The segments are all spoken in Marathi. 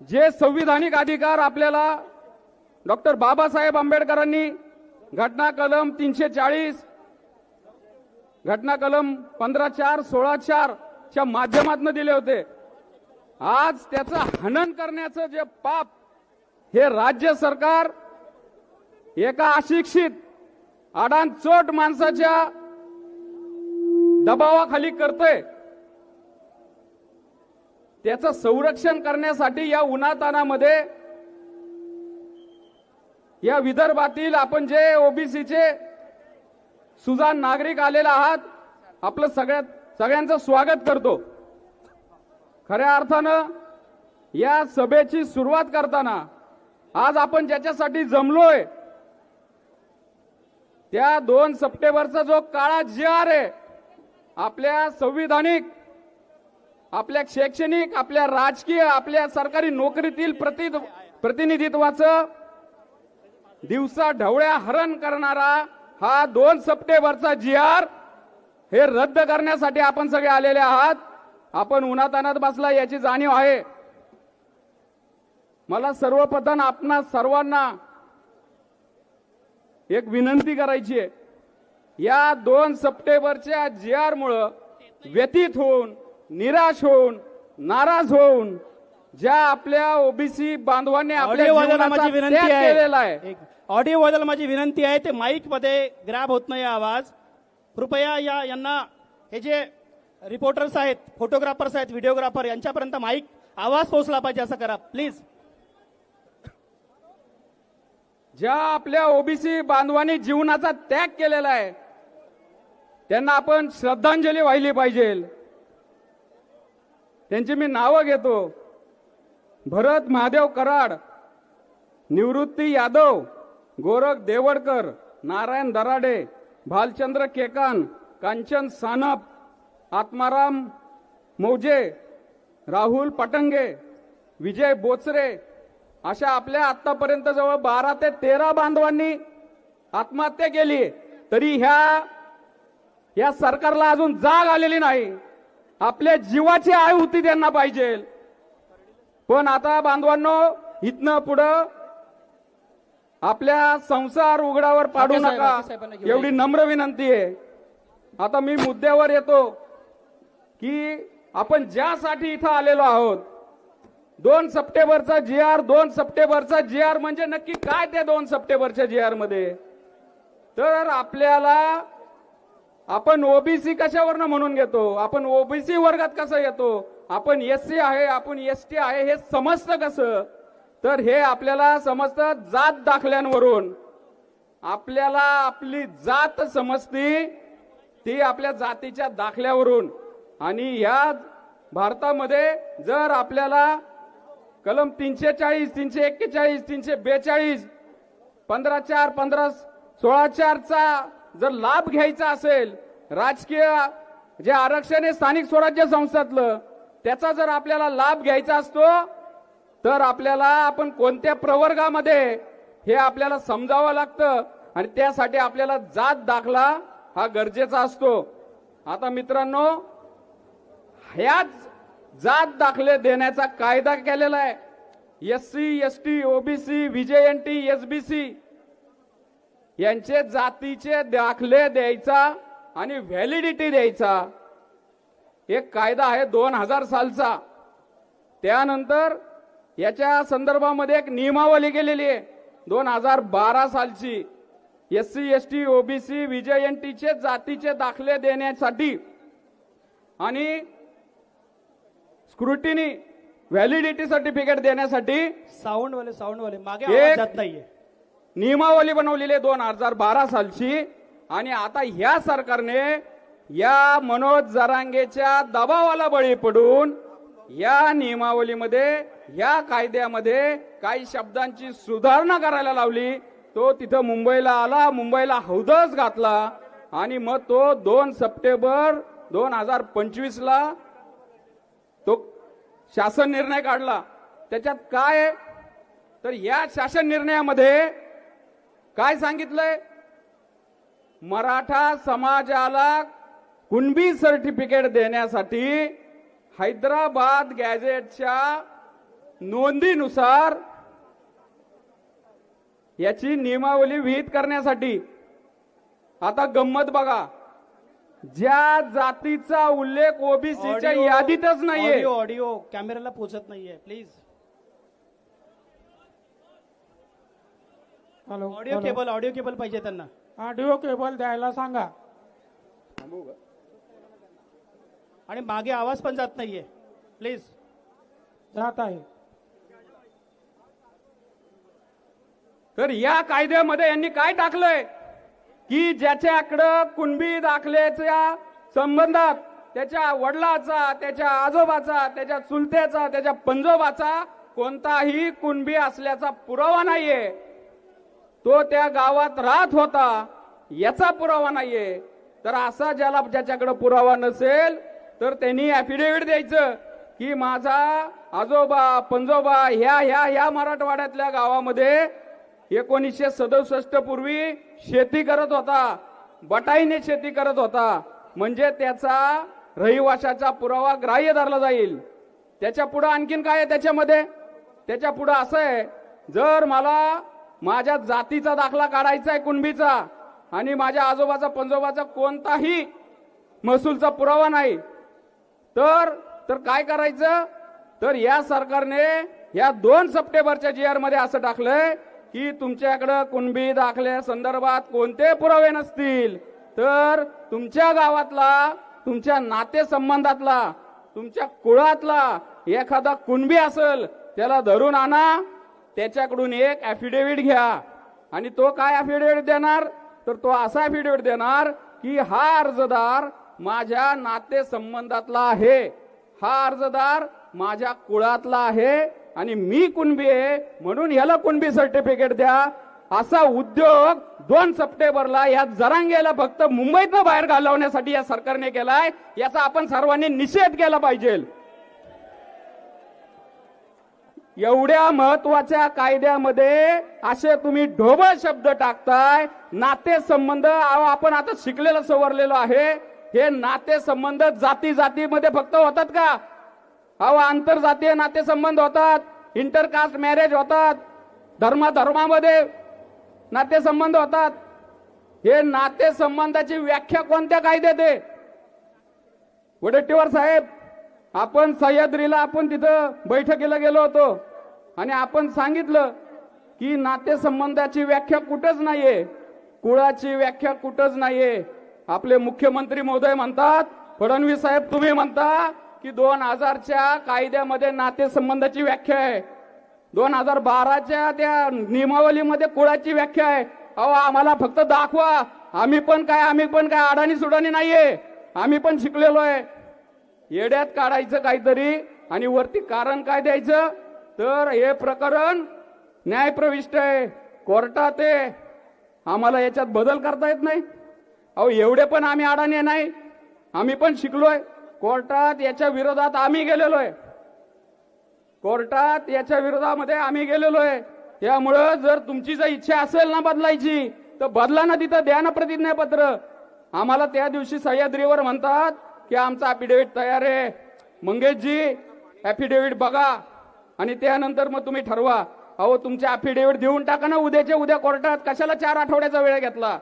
जे संविधानिक अधिकार आपल्याला डॉक्टर बाबासाहेब आंबेडकरांनी घटना कलम तीनशे चाळीस घटना कलम पंधरा चार सोळा चार च्या माध्यमातून दिले होते. आज त्याचं हनन करण्याचं जे पाप हे राज्य सरकार एका अशिक्षित आडांचोट माणसाच्या दबावाखाली करतंय. त्याचं संरक्षण करण्यासाठी या उन्हातानामध्ये या विदर्भातील आपण जे ओबीसीचे सुजान नागरिक आलेला आहात आपलं सगळ्यात सगळ्यांचं स्वागत करतो. खऱ्या अर्थानं या सभेची सुरुवात करताना आज आपण ज्याच्यासाठी जमलोय त्या दोन सप्टेंबरचा जो काळा जी आर आहे आपल्या संविधानिक आपल्या शैक्षणिक आपल्या राजकीय आपल्या सरकारी नोकरीतील प्रति प्रतिनिधित्वाचं दिवसा ढवळ्या हरण करणारा हा दोन सप्टेंबरचा जी आर हे रद्द करण्यासाठी आपण सगळे आलेले आहात. आपण उन्हातानात बसला याची जाणीव आहे. मला सर्वप्रथम आपणा सर्वांना एक विनंती करायची आहे. या दोन सप्टेंबरच्या जी आरमुळं व्यतीत होऊन निराश होऊन नाराज होऊन ज्या आपल्या ओबीसी बांधवांनी ऑडिओ जीवनाचा माझी विनंती आहे. ऑडिओ वाल्याला माझी विनंती आहे. ते माईकमध्ये ग्रॅब होत नाही आवाज. कृपया या यांना हे जे रिपोर्टर्स आहेत फोटोग्राफर्स आहेत व्हिडिओग्राफर यांच्यापर्यंत माईक आवाज पोहोचला पाहिजे असं करा. प्लीज ज्या आपल्या ओबीसी बांधवांनी जीवनाचा त्याग केलेला आहे त्यांना आपण श्रद्धांजली वाहिली पाहिजे. त्यांची मी नावं घेतो. भरत महादेव कराड निवृत्ती यादव गोरख देवडकर नारायण दराडे भालचंद्र केकान कांचन सानप आत्माराम मौजे राहुल पटंगे विजय बोचरे अशा आपल्या आतापर्यंत जवळ बारा ते तेरा बांधवांनी आत्महत्या केली तरी ह्या या सरकारला अजून जाग आलेली नाही. आपल्या जीवाची आहुती त्यांना पाहिजे. पण आता बांधवांनो इथनं पुढं आपल्या संसार उघडावर पाडू नका. एवढी नम्र विनंती आहे. आता मी मुद्द्यावर येतो की आपण ज्यासाठी इथं आलेलो आहोत दोन सप्टेंबरचा जी आर दोन सप्टेंबरचा जी आर म्हणजे नक्की काय त्या दोन सप्टेंबरच्या जी आरमध्ये तर आपल्याला आपण ओबीसी कशावरनं म्हणून घेतो? आपण ओबीसी वर्गात कसं येतो? आपण एस सी आहे आपण एस टी आहे हे समजतं कसं? तर हे आपल्याला समजतं जात दाखल्यांवरून. आपल्याला आपली जात समजती ती आपल्या जातीच्या दाखल्यावरून. आणि या भारतामध्ये जर आपल्याला कलम तीनशे चाळीस तीनशे एक्केचाळीस तीनशे बेचाळीस पंधरा चार पंधरा सोळा चारचा जर लाभ घ्यायचा असेल राजकीय जे आरक्षण आहे स्थानिक स्वराज्य संस्थातलं त्याचा जर आपल्याला लाभ घ्यायचा असतो तर आपल्याला आपण कोणत्या प्रवर्गामध्ये हे आपल्याला समजावं लागतं आणि त्यासाठी आपल्याला जात दाखला हा गरजेचा असतो. आता मित्रांनो ह्याच जात दाखले देण्याचा कायदा केलेला आहे. S C S T OBC VJNT SBC यांचे जातीचे दाखले द्यायचा आणि व्हॅलिडिटी द्यायचा. एक कायदा आहे दोन हजार सालचा. त्यानंतर याच्या संदर्भामध्ये एक नियमावली केलेली आहे. दोन हजार बारा सालची. S C S T OBC व्हीजेएनटीचे जातीचे दाखले देण्यासाठी आणि स्क्रुटिनी व्हॅलिडिटी सर्टिफिकेट देण्यासाठी साऊंड वाले साऊंड वाले मागे जात नाहीये. नियमावली बनवलेली आहे दोन हजार बारा सालची आणि आता ह्या सरकारने या मनोज जरांगेच्या दबावाला बळी पडून या नियमावलीमध्ये या कायद्यामध्ये काही शब्दांची सुधारणा करायला लावली. तो तिथं मुंबईला आला मुंबईला हौदच घातला आणि मग तो दोन सप्टेंबर दोन हजार पंचवीस ला तो शासन निर्णय काढला. त्याच्यात काय? तर या शासन निर्णयामध्ये काय सांगितलंय? मराठा समाजाला कुणबी सर्टिफिकेट देण्यासाठी हैदराबाद गॅझेटच्या नोंदीनुसार याची नियमावली विहित करण्यासाठी. आता गंमत बघा. ज्या जातीचा उल्लेख ओबीसीच्या यादीतच नाहीये. ऑडिओ ऑडिओ कॅमेऱ्याला पोचत नाहीये please. Hello audio hello. Cable audio cable पाहिजे त्यांना. ऑडिओ केबल द्यायला सांगा. आणि मागे आवाज पण जात नाहीये. प्लीज जात आहे. तर या कायद्यामध्ये यांनी काय टाकलंय? की ज्याच्याकडं कुणबी दाखल्याच्या संबंधात त्याच्या वडिलाचा त्याच्या आजोबाचा त्याच्या चुलत्याचा त्याच्या पंजोबाचा कोणताही कुणबी असल्याचा पुरावा नाहीये. तो त्या गावात राहत होता याचा पुरावा नाहीये. तर असा ज्याला ज्याच्याकडे पुरावा नसेल तर त्यांनी ऍफिडेव्हिट द्यायचं की माझा आजोबा पंजोबा ह्या ह्या ह्या मराठवाड्यातल्या गावामध्ये एकोणीसशे सदुसष्ट पूर्वी शेती करत होता. बटाईने शेती करत होता. म्हणजे त्याचा रहिवाशाचा पुरावा ग्राह्य धरला जाईल. त्याच्या पुढे आणखीन काय आहे त्याच्यामध्ये? त्याच्या पुढे असं आहे जर मला माझ्या जातीचा दाखला काढायचा आहे कुणबीचा आणि माझ्या आजोबाचा पंजोबाचा कोणताही महसूलचा पुरावा नाही. तर तर काय करायचं? तर या सरकारने या दोन सप्टेंबरच्या जी आरमध्ये असं टाकलंय की तुमच्याकडं कुणबी दाखल्या संदर्भात कोणते पुरावे नसतील. तर तुमच्या गावातला तुमच्या नातेसंबंधातला तुमच्या कुळातला एखादा कुणबी असेल त्याला धरून आणा. त्याच्याकडून एक ऍफिडेव्हिट घ्या. आणि तो काय ऍफिडेव्हिट देणार? तर तो असा ऍफिडेव्हिट देणार की हा अर्जदार माझ्या नातेसंबंधातला आहे. हा अर्जदार माझ्या कुळातला आहे आणि मी कुणबी आहे म्हणून ह्याला कुणबी सर्टिफिकेट द्या. असा उद्योग दोन सप्टेंबरला या जरांगेला फक्त मुंबईतनं बाहेर घालवण्यासाठी या सरकारने केलाय. याचा आपण सर्वांनी निषेध केला पाहिजे. एवढ्या महत्त्वाच्या कायद्यामध्ये असे तुम्ही ढोबळ शब्द टाकताय नातेसंबंध अहो, आपण आता शिकलेलं सवरलेलो आहे. हे नातेसंबंध जाती जातीमध्ये फक्त होतात का? अहो आंतरजातीय नातेसंबंध होतात इंटरकास्ट मॅरेज होतात धर्माधर्मामध्ये नातेसंबंध होतात. हे नातेसंबंधाची व्याख्या कोणत्या कायद्यात आहे? वडेट्टीवार साहेब आपण सह्याद्रीला आपण तिथं बैठकीला गेलो होतो. आणि आपण सांगितलं की नातेसंबंधाची व्याख्या कुठंच नाहीये. कुळाची व्याख्या कुठंच नाहीये. आपले मुख्यमंत्री महोदय म्हणतात फडणवीस साहेब तुम्ही म्हणता की दोन हजारच्या कायद्यामध्ये नातेसंबंधाची व्याख्या आहे. दोन हजार बाराच्या त्या नियमावलीमध्ये कुळाची व्याख्या आहे. अहो आम्हाला फक्त दाखवा. आम्ही पण काय आम्ही पण काय अडाणी सुडाणी नाहीये. आम्ही पण शिकलेलो आहे. येड्यात काढायचं काहीतरी आणि वरती कारण काय द्यायचं? तर हे प्रकरण न्यायप्रविष्ट आहे. कोर्टात आहे. आम्हाला याच्यात बदल करता येत नाही. अहो एवढे पण आम्ही अडाणी नाही. आम्ही पण शिकलोय. कोर्टात याच्या विरोधात आम्ही गेलेलो आहे कोर्टात याच्या विरोधामध्ये आम्ही गेलेलो आहे त्यामुळं जर तुमची जर इच्छा असेल ना बदलायची तर बदला ना तिथं द्या ना प्रतिज्ञापत्र. आम्हाला त्या दिवशी सह्याद्रीवर म्हणतात की आमचा अफिडेव्हिट तयार आहे. मंगेशजी अफिडेव्हिट बघा. आणि त्यानंतर मग तुम्ही ठरवा अहो तुमचे अफिडेव्हिट देऊन टाका ना उद्याच्या उद्या कोर्टात कशाला चार आठवड्याचा वेळ घेतला?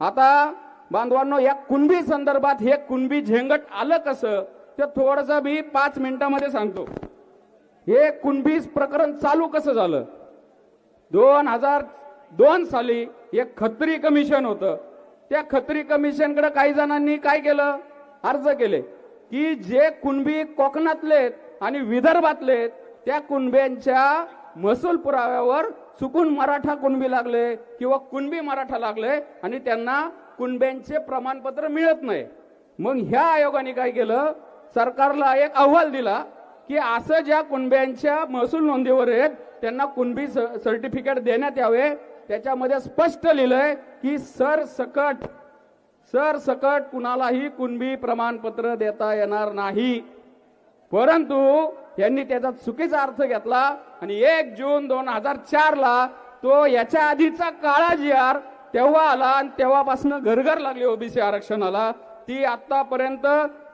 आता बांधवांनो या कुणबी संदर्भात हे कुणबी झेंगट आलं कसं ते थोडस मी पाच मिनिटामध्ये सांगतो. हे कुणबी प्रकरण चालू कसं झालं? दोन हजार दोन साली एक खत्री कमिशन होतं. त्या खत्री कमिशनकडे काही जणांनी काय केलं? अर्ज केले की जे कुणबी कोकणातले आणि विदर्भातले त्या कुणब्यांच्या महसूल पुराव्यावर चुकून मराठा कुणबी लागले किंवा कुणबी मराठा लागले आणि त्यांना कुणब्यांचे प्रमाणपत्र मिळत नाही. मग ह्या आयोगाने काय केलं? सरकारला एक अहवाल दिला की असं ज्या कुणब्यांच्या महसूल नोंदीवर आहेत त्यांना कुणबी स- सर्टिफिकेट देण्यात यावे. त्याच्यामध्ये स्पष्ट लिहिलंय की सर सकट सर सकट कुणालाही कुणबी प्रमाणपत्र देता येणार नाही. परंतु यांनी त्याचा चुकीचा अर्थ घेतला आणि एक जून दोन हजार चार ला तो याच्या आधीचा काळा जी आर तेव्हा आला आणि तेव्हापासून घरघर लागली ओबीसी आरक्षणाला. ती आतापर्यंत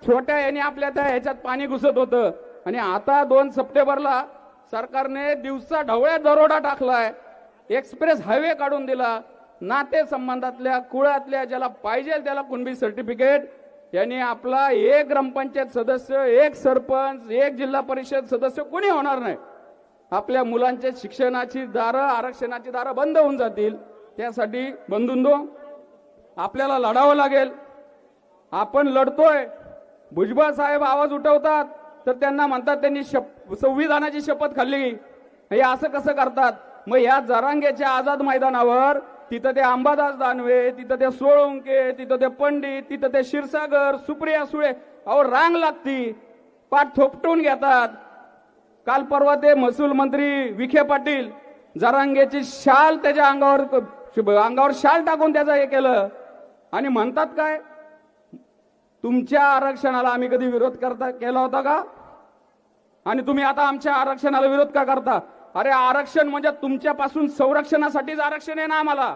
छोट्या याने आपल्या त्या ह्याच्यात पाणी घुसत होतं. आणि आता दोन सप्टेंबरला सरकारने दिवसा ढवळ्या दरोडा टाकलाय. एक्सप्रेस हायवे काढून दिला. नाते संबंधातल्या कुळातल्या ज्याला पाहिजे त्याला कुणबी सर्टिफिकेट यांनी आपला एक ग्रामपंचायत सदस्य एक सरपंच एक जिल्हा परिषद सदस्य कोणी होणार नाही? आपल्या मुलांच्या शिक्षणाची दारं आरक्षणाची दारं बंद होऊन जातील. त्यासाठी बंधुंदो आपल्याला लढावं लागेल. आपण लढतोय. भुजबळ साहेब आवाज उठवतात तर त्यांना म्हणतात त्यांनी शप संविधानाची शपथ खाल्ली. हे असं कसं करतात? मग या जरांगेच्या आझाद मैदानावर तिथं ते अंबादास दानवे तिथं ते सोळुंके तिथं ते पंडित तिथं ते क्षीरसागर सुप्रिया सुळे अहो रांग लागती. पाठ थोपटून घेतात. काल परवा ते महसूल मंत्री विखे पाटील जरांगेची शाल त्याच्या अंगावर अंगावर शाल टाकून त्याचं हे केलं. आणि म्हणतात काय? तुमच्या आरक्षणाला आम्ही कधी विरोध करता केला होता का? आणि तुम्ही आता आमच्या आरक्षणाला विरोध का करता? अरे आरक्षण म्हणजे तुमच्यापासून संरक्षणासाठीच आरक्षण आहे ना आम्हाला.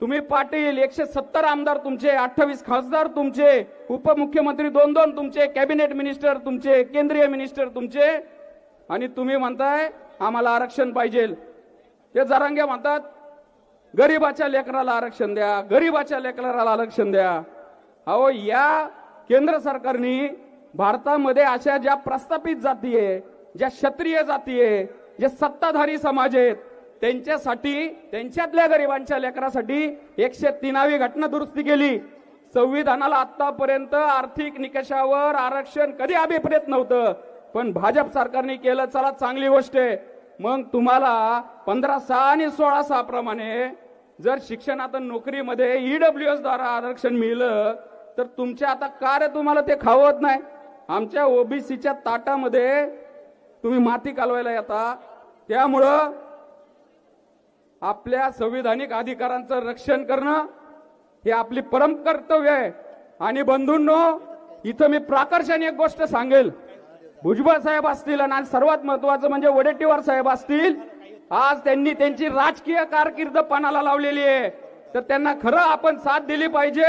तुम्ही पाटील एकशे सत्तर आमदार तुमचे अठ्ठावीस खासदार तुमचे उपमुख्यमंत्री दोन दोन तुमचे कॅबिनेट मिनिस्टर तुमचे केंद्रीय मिनिस्टर तुमचे. आणि तुम्ही म्हणताय आम्हाला आरक्षण पाहिजे. ते जरांगे म्हणतात गरीबाच्या लेकराला आरक्षण द्या गरीबाच्या लेकराला आरक्षण द्या. अहो या केंद्र सरकारने भारतामध्ये अशा ज्या प्रस्थापित जाती आहे ज्या क्षत्रिय जाती आहे जे सत्ताधारी समाज आहेत त्यांच्यासाठी त्यांच्यातल्या गरिबांच्या लेकरासाठी एकशे तीनावी घटना दुरुस्ती केली. संविधानाला आतापर्यंत आर्थिक निकषावर आरक्षण कधी अभिप्रेत नव्हतं पण भाजप सरकारने केलं चला चांगली गोष्ट आहे. मग तुम्हाला पंधरा सहा आणि सोळा सहा प्रमाणे जर शिक्षणात नोकरीमध्ये ईडब्ल्यू एस द्वारा आरक्षण मिळलं तर तुमच्या आता का रे तुम्हाला ते खावत नाही. आमच्या ओबीसीच्या ताटामध्ये तुम्ही माती कालवायला येता. त्यामुळं आपल्या संविधानिक अधिकारांचं रक्षण करणं हे आपली परम कर्तव्य आहे. आणि बंधूंनो इथं मी प्राकर्षाने एक गोष्ट सांगेल. भुजबळ साहेब असतील आणि आज सर्वात महत्वाचं म्हणजे वडेट्टीवार साहेब असतील आज त्यांनी त्यांची राजकीय कारकीर्द पणाला लावलेली आहे. तर त्यांना खरं आपण साथ दिली पाहिजे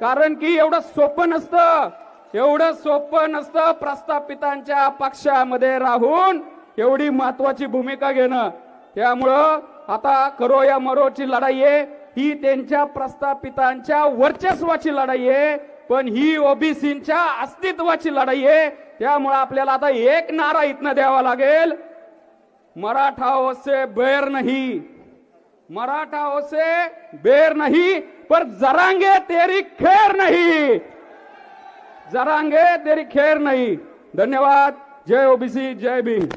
कारण की एवढं सोपं नसतं. एवढं सोपं नसतं प्रस्थापितांच्या पक्षामध्ये राहून एवढी महत्वाची भूमिका घेणं. त्यामुळं आता करो या मरोची लढाई आहे ही त्यांच्या प्रस्थापितांच्या वर्चस्वाची लढाई आहे पण ही ओबीसीच्या अस्तित्वाची लढाई आहे. त्यामुळे आपल्याला आता एक नारा इथनं द्यावा लागेल. मराठा ओसे बैर नाही. मराठा ओसे बैर नाही पर जरांगे तेरी खेर नाही. जरांगे तेरी खेर नहीं. धन्यवाद. जय ओबीसी जय भीम.